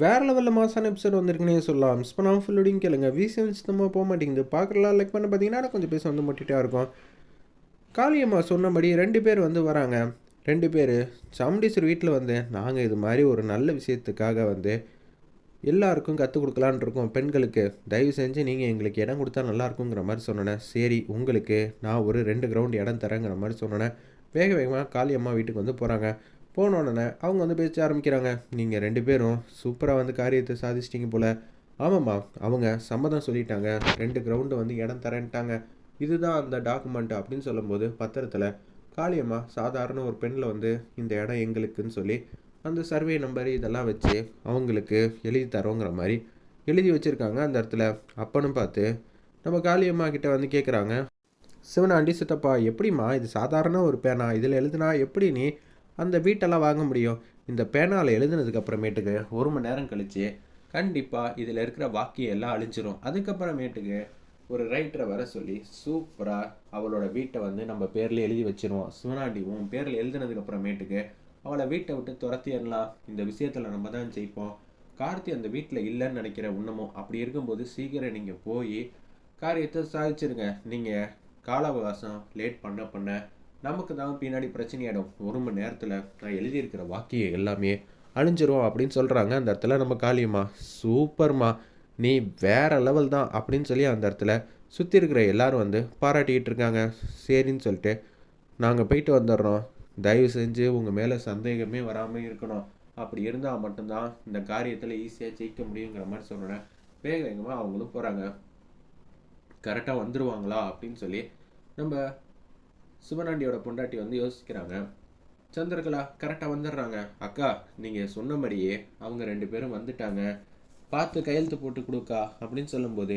வேறு லெவலில் மாசான எபிசோட் வந்திருக்குன்னே சொல்லலாம். மிஸ் பண்ணாமல் ஃபுல்லோடையும் கேளுங்க. விசிஎம் சுத்தமாக போக மாட்டேங்குது. பார்க்கலாம் லைக் பண்ண பார்த்தீங்கன்னா கொஞ்சம் பேச வந்து முட்டிட்டா இருக்கும். காளியம்மா சொன்னபடி ரெண்டு பேர் வந்து வராங்க. ரெண்டு பேர் சாமுண்டீஸ்வர் வீட்டில் வந்து நாங்கள் இது மாதிரி ஒரு நல்ல விஷயத்துக்காக வந்து எல்லாருக்கும் கற்றுக் கொடுக்கலான் இருக்கோம் பெண்களுக்கு. தயவு செஞ்சு நீங்கள் எங்களுக்கு இடம் கொடுத்தா நல்லா இருக்குங்கிற மாதிரி சொன்னேன். சரி உங்களுக்கு நான் ஒரு ரெண்டு கிரவுண்ட் இடம் தரேங்கிற மாதிரி சொன்னேன். வேக வேகமாக காளியம்மா வீட்டுக்கு வந்து போகிறாங்க போன உடனே அவங்க வந்து பேச ஆரம்பிக்கிறாங்க. நீங்கள் ரெண்டு பேரும் சூப்பராக வந்து காரியத்தை சாதிச்சிட்டிங்க போல். ஆமாம்மா அவங்க சம்மதம் சொல்லிட்டாங்க. ரெண்டு கிரவுண்டு வந்து இடம் தரேன்ட்டாங்க. இதுதான் அந்த டாக்குமெண்ட் அப்படின்னு சொல்லும்போது பத்திரத்தில் காளியம்மா சாதாரண ஒரு பெண்ணில் வந்து இந்த இடம் எங்களுக்குன்னு சொல்லி அந்த சர்வே நம்பர் இதெல்லாம் வச்சு அவங்களுக்கு எழுதி தரோங்கிற மாதிரி எழுதி வச்சுருக்காங்க அந்த இடத்துல. அப்பனும் பார்த்து நம்ம காளியம்மா கிட்டே வந்து கேட்குறாங்க சிவனாண்டி சித்தப்பா எப்படிம்மா இது சாதாரண ஒரு பேனா? இதில் எழுதுனா எப்படி நீ அந்த வீட்டெல்லாம் வாங்க முடியும். இந்த பேனாவில் எழுதுனதுக்கு அப்புறமேட்டுக்கு ஒரு மணி நேரம் கழிச்சு கண்டிப்பாக இதில் இருக்கிற வாக்கியம் எல்லாம் அழிஞ்சிரும். அதுக்கப்புறமேட்டுக்கு ஒரு ரைட்டரை வர சொல்லி சூப்பராக அவளோட வீட்டை வந்து நம்ம பேரில் எழுதி வச்சிருவோம். சிவனாண்டி உன் பேரில் எழுதுனதுக்கு அப்புறமேட்டுக்கு அவளை வீட்டை விட்டு துரத்திடலாம் இந்த விஷயத்தில் நம்ம தான் ஜெயிப்போம். கார்த்தி அந்த வீட்டில் இல்லைன்னு நினைக்கிற உண்ணமும் அப்படி இருக்கும்போது சீக்கிரம் நீங்கள் போய் காரியத்தை சாதிச்சிருங்க. நீங்கள் கால அவகாசம் லேட் பண்ண பண்ண நமக்கு தான் பின்னாடி பிரச்சனையாயிடும். ஒரு மணி நேரத்தில் நான் எழுதியிருக்கிற வாக்கியம் எல்லாமே அழிஞ்சிரும் அப்படின்னு சொல்கிறாங்க அந்த இடத்துல நம்ம காளியம்மா சூப்பர்மா நீ வேற லெவல் தான் அப்படின்னு சொல்லி அந்த இடத்துல சுற்றி இருக்கிற எல்லாரும் வந்து பாராட்டிக்கிட்டு இருக்காங்க. சரின்னு சொல்லிட்டு நாங்கள் போயிட்டு வந்துடுறோம். தயவு செஞ்சு உங்கள் மேலே சந்தேகமே வராமல் இருக்கணும். அப்படி இருந்தால் மட்டும்தான் இந்த காரியத்தில் ஈஸியாக ஜெயிக்க முடியுங்கிற மாதிரி சொன்னேன் வேக வேகமாக அவங்களும் போகிறாங்க கரெக்டாக வந்துடுவாங்களா அப்படின்னு சொல்லி நம்ம சிவனாண்டியோட பொண்டாட்டி வந்து யோசிக்கிறாங்க. சந்திரகலா கரெக்டாக வந்துடுறாங்க. அக்கா நீங்கள் சொன்ன மாதிரியே அவங்க ரெண்டு பேரும் வந்துட்டாங்க. பார்த்து கையெழுத்து போட்டு கொடுக்கா அப்படின்னு சொல்லும்போது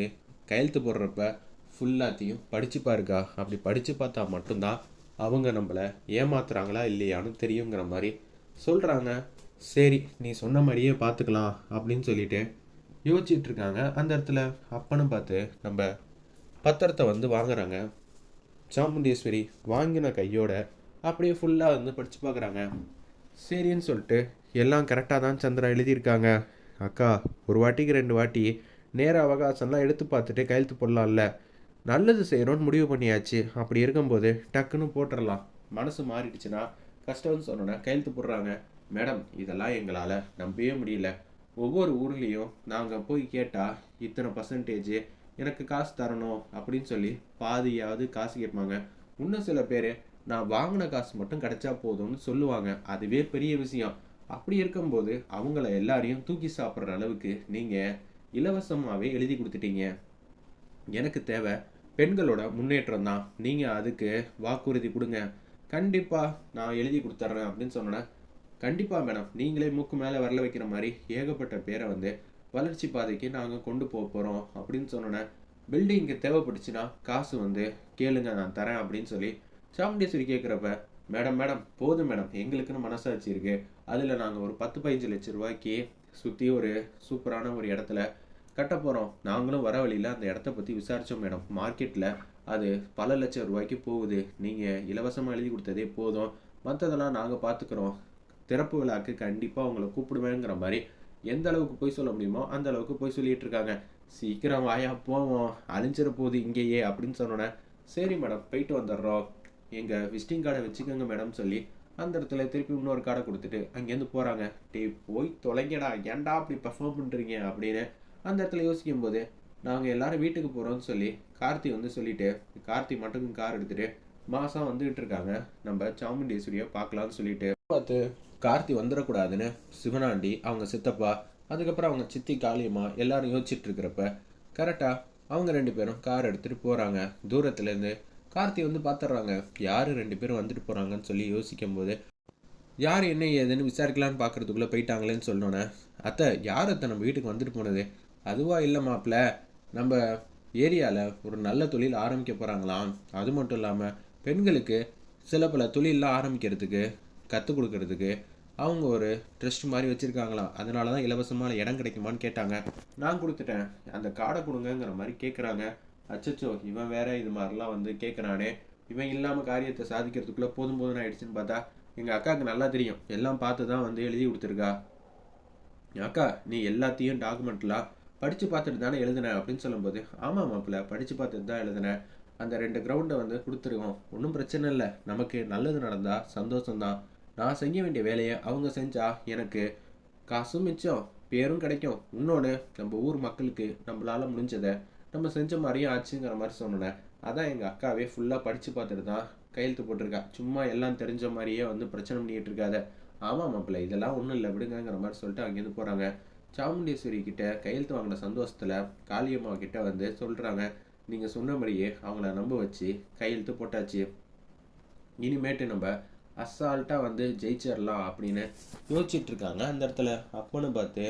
கையெழுத்து போடுறப்ப ஃபுல்லாத்தையும் படித்து பாருக்கா. அப்படி படித்து பார்த்தா மட்டும்தான் அவங்க நம்மளை ஏமாத்துறாங்களா இல்லையான்னு தெரியுங்கிற மாதிரி சொல்கிறாங்க சரி நீ சொன்ன மாதிரியே பார்த்துக்கலாம் அப்படின்னு சொல்லிட்டு யோசிச்சுட்டு இருக்காங்க. அந்த இடத்துல அப்பன்னு பார்த்து நம்ம பத்திரத்தை வந்து வாங்குறாங்க. சாமுண்டீஸ்வரி வாங்கின கையோட அப்படியே ஃபுல்லாக வந்து படித்து பார்க்குறாங்க. சரின்னு சொல்லிட்டு எல்லாம் கரெக்டாக தான் சந்திரா எழுதியிருக்காங்க. அக்கா ஒரு வாட்டிக்கு ரெண்டு வாட்டி நேர அவகாசம்லாம் எடுத்து பார்த்துட்டு கையெழுத்து போடலாம்ல. நல்லது செய்கிறோன்னு முடிவு பண்ணியாச்சு. அப்படி இருக்கும்போது டக்குன்னு போட்டுடலாம் மனசு மாறிடுச்சுன்னா கஷ்டம்னு சொன்னோன்னே கையெழுத்து போடுறாங்க. மேடம் இதெல்லாம் எங்களால் நம்பவே முடியல. ஒவ்வொரு ஊர்லேயும் நாங்கள் போய் கேட்டால் இத்தனை பர்சன்டேஜ் எனக்கு காசு தரணும் அப்படின்னு சொல்லி பாதியாவது காசு கேட்பாங்க. இன்னும் சில பேர் நான் வாங்கின காசு மட்டும் கிடைச்சா போதும்னு சொல்லுவாங்க. அதுவே பெரிய விஷயம். அப்படி இருக்கும்போது அவங்கள எல்லாரையும் தூக்கி சாப்பிட்ற அளவுக்கு நீங்கள் இலவசமாகவே எழுதி கொடுத்துட்டீங்க. எனக்கு தேவை பெண்களோட முன்னேற்றம் தான். நீங்கள் அதுக்கு வாக்குறுதி கொடுங்க. கண்டிப்பாக நான் எழுதி கொடுத்துட்றேன் அப்படின்னு சொன்னேன் கண்டிப்பாக மேடம். நீங்களே மூக்கு மேலே வரல வைக்கிற மாதிரி ஏகப்பட்ட பேரை வந்து வளர்ச்சி பாதைக்கு நாங்கள் கொண்டு போக போகிறோம் அப்படின்னு சொன்னோன்னே பில்டிங்க்கு தேவைப்பட்டுச்சுன்னா காசு வந்து கேளுங்க நான் தரேன் அப்படின்னு சொல்லி சாமுண்டேஸ்வரி கேட்குறப்ப மேடம் மேடம் போதும் மேடம் எங்களுக்குன்னு மனசாட்சி இருக்கு. அதில் நாங்கள் ஒரு பத்து பதினஞ்சு லட்ச ரூபாய்க்கு சுற்றி ஒரு சூப்பரான ஒரு இடத்துல கட்ட போகிறோம் நாங்களும் வர வழியில் அந்த இடத்த பற்றி விசாரித்தோம் மேடம். மார்க்கெட்டில் அது பல லட்சம் ரூபாய்க்கு போகுது. நீங்கள் இலவசமாக எழுதி கொடுத்ததே போதும். மற்றதெல்லாம் நாங்கள் பார்த்துக்குறோம் திறப்பு விழாக்கு கண்டிப்பாக உங்களை கூப்பிடுவேங்கிற மாதிரி எந்த அளவுக்கு போய் சொல்ல முடியுமோ அந்த அளவுக்கு போய் சொல்லிட்டு இருக்காங்க. சீக்கிரம் வாயா போவோம். அழிஞ்சிட போகுது இங்கேயே அப்படின்னு சொன்னோன்னே சரி மேடம் போயிட்டு வந்துடுறோம். எங்கள் விசிட்டிங் கார்டை வச்சுக்கோங்க மேடம் சொல்லி அந்த இடத்துல திருப்பி இன்னொரு கார்டை கொடுத்துட்டு அங்கேருந்து போகிறாங்க டே போய் தொலைங்கடா. ஏன்டா அப்படி பர்ஃபார்ம் பண்ணுறீங்க அப்படின்னு அந்த இடத்துல யோசிக்கும் போது நாங்கள் எல்லாரும் வீட்டுக்கு போகிறோம்னு சொல்லி கார்த்தி வந்து சொல்லிட்டு கார்த்தி மட்டும் கார் எடுத்துட்டு மாதம் வந்துகிட்டு இருக்காங்க. நம்ம சாமுண்டேஸ்வரியை பார்க்கலான்னு சொல்லிட்டு. பார்த்து கார்த்தி வந்துடக்கூடாதுன்னு சிவனாண்டி அவங்க சித்தப்பா அதுக்கப்புறம் அவங்க சித்தி காளியம்மா எல்லாரும் யோசிச்சுட்டு இருக்கிறப்ப கரெக்டாக அவங்க ரெண்டு பேரும் கார் எடுத்துகிட்டு போகிறாங்க தூரத்துலேருந்து கார்த்தி வந்து பார்த்துட்றாங்க யார் ரெண்டு பேரும் வந்துட்டு போகிறாங்கன்னு சொல்லி யோசிக்கும் போது யார் என்ன ஏதுன்னு விசாரிக்கலான்னு பார்க்குறதுக்குள்ளே போயிட்டாங்களேன்னு சொன்னோன்னே அத்தை யார் அத்தை நம்ம வீட்டுக்கு வந்துட்டு போனது? அதுவா இல்லை மாப்பிள்ள நம்ம ஏரியாவில் ஒரு நல்ல தொழில் ஆரம்பிக்க போகிறாங்களாம் அது மட்டும் இல்லாமல் பெண்களுக்கு சில பல தொழிலெலாம் ஆரம்பிக்கிறதுக்கு கற்றுக் கொடுக்கறதுக்கு அவங்க ஒரு ட்ரஸ்ட் மாதிரி வச்சுருக்காங்களாம் அதனால தான் இலவசமான இடம் கிடைக்குமான்னு கேட்டாங்க. நான் கொடுத்துட்டேன். அந்த காடை கொடுங்கங்கிற மாதிரி கேட்குறாங்க அச்சச்சோ இவன் வேற இது மாதிரிலாம் வந்து கேட்குறானே இவன் இல்லாமல் காரியத்தை சாதிக்கிறதுக்குள்ளே போதும் போதும் ஆயிடுச்சுன்னு பார்த்தா எங்கள் அக்காவுக்கு நல்லா தெரியும். எல்லாம் பார்த்து தான் வந்து எழுதி கொடுத்துருக்கா. அக்கா நீ எல்லாத்தையும் டாக்குமெண்ட்லாம் படித்து பார்த்துட்டு தானே எழுதுனேன் அப்படின்னு சொல்லும்போது ஆமாம் மாப்பிள்ள படித்து பார்த்துட்டு தான் எழுதுனேன் அந்த ரெண்டு கிரவுண்டை வந்து கொடுத்துருக்கோம். ஒன்றும் பிரச்சனை இல்லை. நமக்கு நல்லது நடந்தால் சந்தோஷம்தான். நான் செய்ய வேண்டிய வேலையை அவங்க செஞ்சா எனக்கு காசும் மிச்சம் பேரும் கிடைக்கும். இன்னொன்று நம்ம ஊர் மக்களுக்கு நம்மளால் முடிஞ்சதை நம்ம செஞ்ச மாதிரியும் ஆச்சுங்கிற மாதிரி சொன்னேன். அதான் எங்கள் அக்காவே ஃபுல்லாக படித்து பார்த்துட்டு தான் கையெழுத்து போட்டிருக்கா. சும்மா எல்லாம் தெரிஞ்ச மாதிரியே வந்து பிரச்சனை பண்ணிகிட்டு இருக்காத. ஆமாம் மாப்பிள்ளை இதெல்லாம் ஒன்றும் இல்லை விடுங்கங்கிற மாதிரி சொல்லிட்டு அங்கேருந்து போகிறாங்க சாமுண்டீஸ்வரி கிட்ட கையெழுத்து வாங்கின சந்தோஷத்தில் காளியம்மா கிட்ட வந்து சொல்கிறாங்க நீங்கள் சொன்னபடியே அவங்கள நம்ப வச்சு கையெழுத்து போட்டாச்சு. இனிமேட்டு நம்ம அசால்ட்டாக வந்து ஜெயிச்சிடலாம் அப்படின்னு யோசிச்சுட்டு இருக்காங்க அந்த இடத்துல அப்பன்னு பார்த்து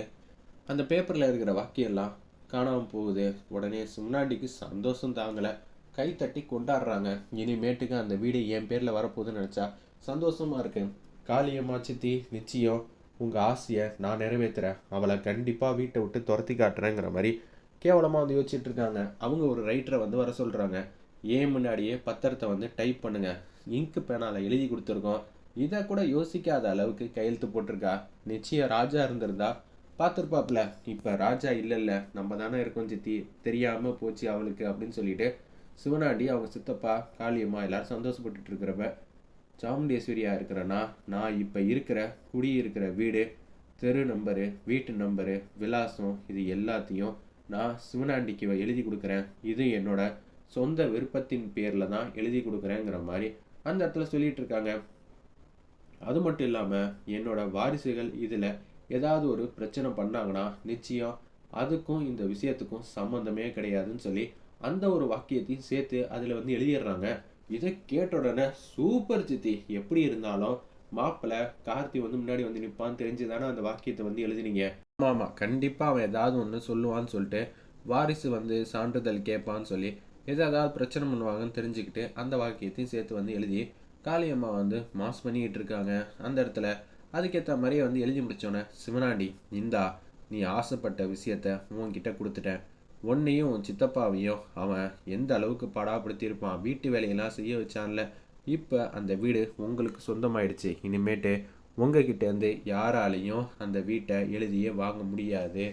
அந்த பேப்பரில் இருக்கிற வாக்கியெல்லாம் காணாமல் போகுது. உடனே சும்னாண்டிக்கு சந்தோஷம் தாங்கலை. கை தட்டி கொண்டாடுறாங்க. இனிமேட்டுக்கு அந்த வீடு என் பேரில் வரப்போகுதுன்னு நினச்சா சந்தோஷமாக இருக்கு. காளியம்மா சித்தி நிச்சயம் உங்கள் ஆசையை நான் நிறைவேற்றுறேன் அவளை கண்டிப்பாக வீட்டை விட்டு துரத்தி காட்டுறேங்கிற மாதிரி கேவலமாக வந்து யோசிச்சுட்டு இருக்காங்க அவங்க ஒரு ரைட்டரை வந்து வர சொல்கிறாங்க ஏன் முன்னாடியே பத்திரத்தை வந்து டைப் பண்ணுங்கள் இங்கு பேனால எழுதி கொடுத்துருக்கோம். இதை கூட யோசிக்காத அளவுக்கு கையெழுத்து போட்டிருக்கா? நிச்சயம் ராஜா இருந்திருந்தா பார்த்துருப்பாப்ல இப்போ ராஜா இல்லைல்ல. நம்ம தானே இருக்கோம் சித்தி. தெரியாமல் போச்சு அவளுக்கு அப்படின்னு சொல்லிட்டு சிவனாண்டி அவங்க சித்தப்பா காளியம்மா எல்லாரும் சந்தோஷப்பட்டுட்டு இருக்கிறப்ப சாமுண்டேஸ்வரியா இருக்கிறனா நான் இப்போ இருக்கிற குடி இருக்கிற வீடு தெரு நம்பரு வீட்டு நம்பரு விலாசம் இது எல்லாத்தையும் நான் சிவனாண்டிக்கு எழுதி கொடுக்குறேன். இது என்னோட சொந்த விருப்பத்தின் பேரில் தான் எழுதி கொடுக்குறேங்கிற மாதிரி அந்த இடத்துல சொல்லிட்டு இருக்காங்க அது மட்டும் இல்லாமல் என்னோட வாரிசுகள் இதில் ஏதாவது ஒரு பிரச்சனை பண்ணாங்கன்னா நிச்சயம் அதுக்கும் இந்த விஷயத்துக்கும் சம்மந்தமே கிடையாதுன்னு சொல்லி அந்த ஒரு வாக்கியத்தையும் சேர்த்து அதில் வந்து எழுதிடுறாங்க. இதை கேட்ட உடனே சூப்பர் சித்தி எப்படி இருந்தாலும் மாப்பிள்ளை கார்த்தி வந்து முன்னாடி வந்து நிற்பான்னு தெரிஞ்சு தானே அந்த வாக்கியத்தை வந்து எழுதினீங்க? ஆமாம் ஆமாம் கண்டிப்பாக அவன் ஏதாவது ஒன்று சொல்லுவான்னு சொல்லிட்டு வாரிசு வந்து சான்றிதழ் கேட்பான்னு சொல்லி எது ஏதாவது பிரச்சனை பண்ணுவாங்கன்னு தெரிஞ்சுக்கிட்டு அந்த வாக்கியத்தையும் சேர்த்து வந்து எழுதி காளியம்மா வந்து மாஸ் பண்ணிக்கிட்டு இருக்காங்க. அந்த இடத்துல அதுக்கேற்ற மாதிரியே வந்து எழுதி முடிச்சோன்னே சிவனாண்டி இந்தா நீ ஆசைப்பட்ட விஷயத்த உன்கிட்ட கொடுத்துட்டேன். உன்னையும் உன் சித்தப்பாவையும் அவன் எந்த அளவுக்கு படாப்படுத்தியிருப்பான்? வீட்டு வேலையெல்லாம் செய்ய வச்சான்ல. இப்போ அந்த வீடு உங்களுக்கு சொந்தமாயிடுச்சு. இனிமேட்டு உங்ககிட்டேருந்து யாராலையும் அந்த வீட்டை எழுதியே வாங்க முடியாது.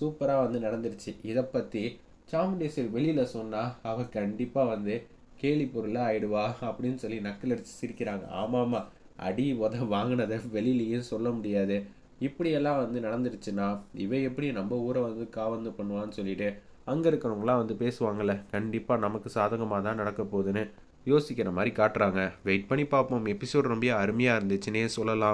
சூப்பராக வந்து நடந்துருச்சு. இதை பற்றி சாமுண்டேஸ்வரி வெளியில் சொன்னால் அவள் கண்டிப்பாக வந்து கேலி பொருளாக ஆயிடுவா அப்படின்னு சொல்லி நக்கல் அடித்து சிரிக்கிறாங்க. ஆமாம் ஆமாம் அடி உத வாங்கினதை வெளியிலையும் சொல்ல முடியாது. இப்படியெல்லாம் வந்து நடந்துருச்சுன்னா இவை எப்படி நம்ம ஊரை வந்து காவந்து பண்ணுவான்னு சொல்லிட்டு அங்கே இருக்கிறவங்களாம் வந்து பேசுவாங்கள்ல கண்டிப்பாக நமக்கு சாதகமாக தான் நடக்க போகுதுன்னு யோசிக்கிற மாதிரி காட்டுறாங்க. வெயிட் பண்ணி பார்ப்போம். எபிசோட் ரொம்ப அருமையாக இருந்துச்சுன்னே சொல்லலாம்.